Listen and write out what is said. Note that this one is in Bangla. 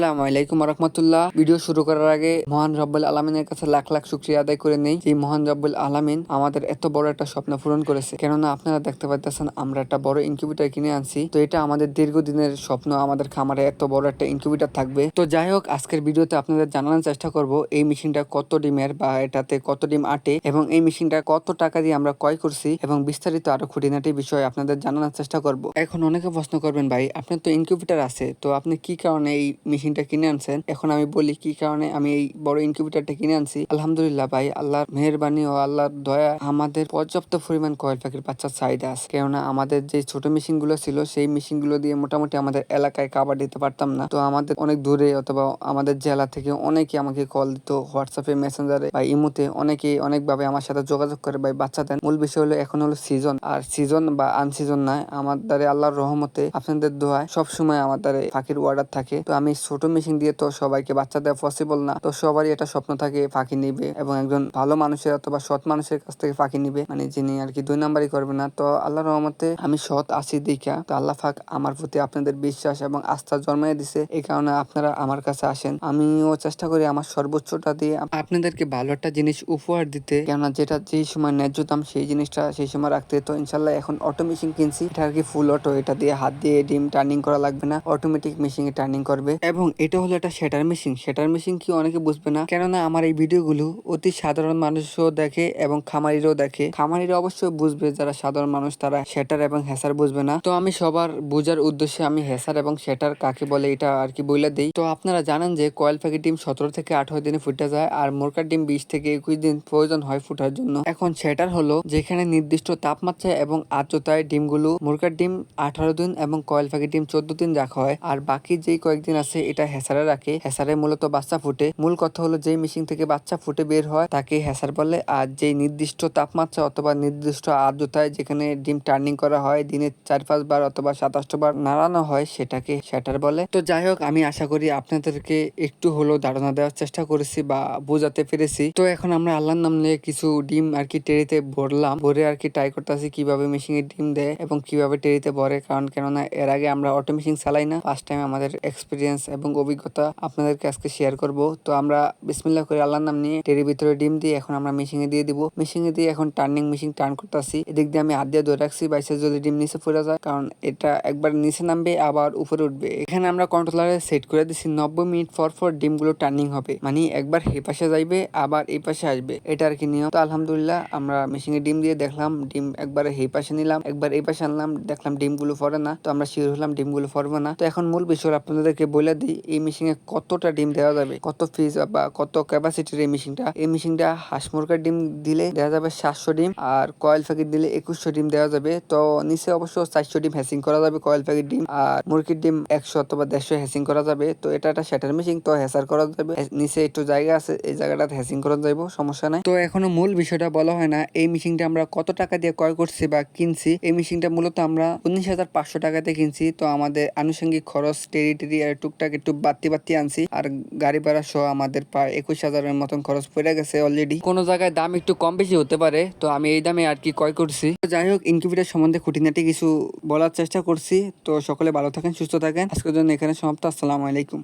আসসালামু রহমতুল্লাহ ভিডিও শুরু করার আগে মহান রব্বুল আলমিনের কাছে লাখ লাখ শুক্রিয়া আদায় করে নেই। যে মহান রব্বুল আলমিন আমাদের এত বড় একটা স্বপ্ন পূরণ করেছে। কেননা আপনারা দেখতে পাচ্ছেন আমরা একটা বড় ইনকিউবেটার কিনে আনছি। তো এটা আমাদের দীর্ঘদিনের স্বপ্ন, আমাদের খামারে এত বড় একটা ইনকিউবেটার থাকবে। তো যাই হোক, আজকের ভিডিওতে আপনাদের জানানোর চেষ্টা করব, এই মেশিনটা কত ডিমের বা এটাতে কত ডিম আটে এবং এই মেশিনটা কত টাকা দিয়ে আমরা ক্রয় করছি এবং বিস্তারিত আরও খুঁটিনাটি বিষয় আপনাদের জানানোর চেষ্টা করব। এখন অনেকে প্রশ্ন করবেন, ভাই, আপনার তো ইনকিউবেটার আছে, তো আপনি কি কারণে এই মেশিনটা কিনে আনছেন। এখন আমি বলি কি কারণে আমি এই বড় ইনকিউবেটারটা কিনে আনছি। আলহামদুলিল্লাহ ভাই, আল্লাহর মেহরবানি ও আল্লাহর দয়া আমাদের পর্যাপ্ত পরিমাণ কয়েল পাখির বাচ্চার চাহিদা আছে। কেননা আমাদের যে ছোট মেশিনগুলো ছিল, সেই মেশিনগুলো দিয়ে মোটামুটি আমাদের এলাকায় কাবার দিতে পারতাম না। তো আমাদের অনেক দূরে অথবা আমাদের জেলা থেকে অনেকে আমাকে কল দিত হোয়াটসঅ্যাপে মেসেঞ্জারে বা ইমোতে অনেকে অনেকভাবে আমার সাথে যোগাযোগ করে ভাই, বাচ্চা দেন। মূল বিষয় হলো এখন হলো সিজন আর সিজন বা আনসিজন নয়, আমার দ্বারে আল্লাহর রহমতে আপনাদের দোয়ায় সবসময় দ্বারে পাখির অর্ডার থাকে। তো আমি ছোট মেশিন দিয়ে তো সবাইকে বাচ্চা দেওয়া পসিবল না। তো সবারই একটা স্বপ্ন থাকে ফাঁকি নিবে এবং একজন ভালো মানুষের অথবা সৎ মানুষের কাছ থেকে ফাঁকি নিবে মানে যিনি আর কি দুই নাম্বারই করবে না। তো আল্লাহ রহমতে আমি সৎ আছি দেখা তো আল্লাহ ফাক আমার প্রতি আপনাদের বিশ্বাস এবং আস্থা জন্মাই দিছে, এই কারণে আপনারা আমার কাছে আসেন। আমিও চেষ্টা করি আমার সর্বোচ্চটা দিয়ে আপনাদেরকে ভালো একটা জিনিস উপহার দিতে, কেননা যেটা যেই সময় ন্যায্য দাম সেই জিনিসটা সেই সময় রাখতে। তো ইনশাল্লাহ এখন অটো মেশিন কিনছি, এটা আর কি ফুল অটো এটা দিয়ে হাত দিয়ে ডিম টার্নিং করা লাগবে না। অটোমেটিক মেশিনে টার্নিং করবে এবং এটা হলো একটা শেটার মেশিন শেটার মেশিন কি অনেকে বুঝবে না। কেননা আমার এই ভিডিওগুলো অতি সাধারণ মানুষও দেখে এবং খামারিরও দেখে। খামারিরা অবশ্যই বুঝবে, যারা সাধারণ মানুষ, তারা শেটার এবং হ্যাসার বুঝবে না। তো আমি সবার বোঝার উদ্দেশ্যে আমি হ্যাসার এবং শেটার কাকে বলে, এটা আর কি বইলা দেই। তো আপনারা জানেন যে কয়েল পাখি ডিম সতেরো থেকে আঠারো দিনে ফুটে যায় আর মোরকার ডিম বিশ থেকে একুশ দিন প্রয়োজন হয় ফুটার জন্য। এখন শেটার হলো যেখানে নির্দিষ্ট তাপমাত্রা এবং আর্দ্রতায় ডিমগুলো মুরগার ডিম আঠারো দিন এবং কয়েল পাখির ডিম চোদ্দ দিন রাখা হয়। আর বাকি যেই কয়েকদিন আছে, এটা হেসারে রাখে। হেসারে মূলত বাচ্চা ফুটে। মূল কথা হলো যেই মেশিন থেকে বাচ্চা ফুটে বের হয়, তাকে হেসার বলে। আর যেই নির্দিষ্ট তাপমাত্রা অথবা নির্দিষ্ট আর্দ্রতায় যেখানে ডিম টার্নিং করা হয়, দিনে চার, পাঁচ বার অথবা সাতাশটা বার নাড়ানো হয়, সেটাকে সেটার বলে। তো যাই হোক, আমি আশা করি আপনাদেরকে একটু হলেও ধারণা দেওয়ার চেষ্টা করেছি বা বোঝাতে পেরেছি। তো এখন আমরা আল্লাহর নাম নিয়ে কিছু ডিম আর কি টেরিতে ভরলাম। ভরে আর কি ট্রাই করতেছি কীভাবে মেশিন মেশিনে ডিম দেয় এবং কীভাবে টেরিতে ভরে। কারণ কেননা এর আগে আমরা অটো মেশিন চালাই না। ফার্স্ট টাইম আমাদের এক্সপিরিয়েন্স এবং অভিজ্ঞতা আপনাদেরকে আজকে শেয়ার করব। তো আমরা বিসমিল্লাহ করে আল্লাহর নাম নিয়ে টেরির ভিতরে ডিম দিয়ে এখন আমরা মেশিনে দিয়ে দিব। মেশিনে দিয়ে এখন টার্নিং মেশিন টার্ন করতেছি। এদিক দিয়ে আমি হাত দিয়ে ধরে রাখছি বাইসে যদি ডিম নিচে পড়ে যায়, কারণ এটা একবার নিচে নামবে, আবার উপরে উঠবে। এখানে আমরা কন্ট্রোলারে সেট করে দিচ্ছি নব্বই মিনিট পর পর ডিমগুলো টার্নিং হবে। মানে একবার এই পাশে যাইবে, আবার এই পাশে আসবে। এটা আর কি নিয়ম। তো আলহামদুলিল্লাহ আমরা মেশিনে ডিম দিয়ে দেখলাম, ডিম একবার এই পাশে নিলাম, একবার এই পাশে আনলাম, দেখলাম ডিমগুলো ফরে না। তো আমরা শিওর হলাম ডিমগুলো ফরবে না। তো এখন মূল বিষয় আপনাদেরকে বলে দিই এই মেশিনে কতটা ডিম দেওয়া যাবে? কত ফিজ বা কত ক্যাপাসিটির এই মেশিনটা? এই মেশিনটা হাঁস মুরগার ডিম দিলে দেওয়া যাবে সাতশো ডিম আর কয়েল প্যাকেট দিলে একুশশো ডিম দেওয়া যাবে। তো নিচে অবশ্য চারশো ডিম হ্যাসিং করা যাবে কয়েল প্যাকেট ডিম আর মুরগির ডিম একশো অথবা দেড়শো হ্যাসিং করা যাবে। তো এটা একটা শ্যাটার মেশিন তো হ্যাসার করা যাবে। নিচে একটু জায়গা আছে, এই জায়গাটাতে হ্যাসিং করা যাবে সমস্যা নাই। তো এখনও মূল বিষয়টা বলা হয় না, এই মেশিনটা আমরা কত টাকা দিয়ে ক্রয় করছি বা কিনছি? এই মেশিনটা মূলত আমরা উনিশ হাজার পাঁচশো টাকাতে কিনছি। তো আমাদের আনুষঙ্গিক খরচ টেরিটরি আর টুকটাক একটু বাড়তি বাড়তি আনছি। আর গাড়ি ভাড়া সহ আমাদের প্রায় একুশ হাজারের মতন খরচ পড়ে গেছে অলরেডি কোনো জায়গায় দাম একটু কম বেশি হতে পারে তো আমি এই দামে আর কি ক্রয় করছি। তো যাই হোক ইনকিউবেটার সম্বন্ধে খুঁটিনাটি কিছু বলার চেষ্টা করছি। তো সকলে ভালো থাকেন সুস্থ থাকেন। আজকের জন্য এখানে সমাপ্ত। আসসালামু আলাইকুম।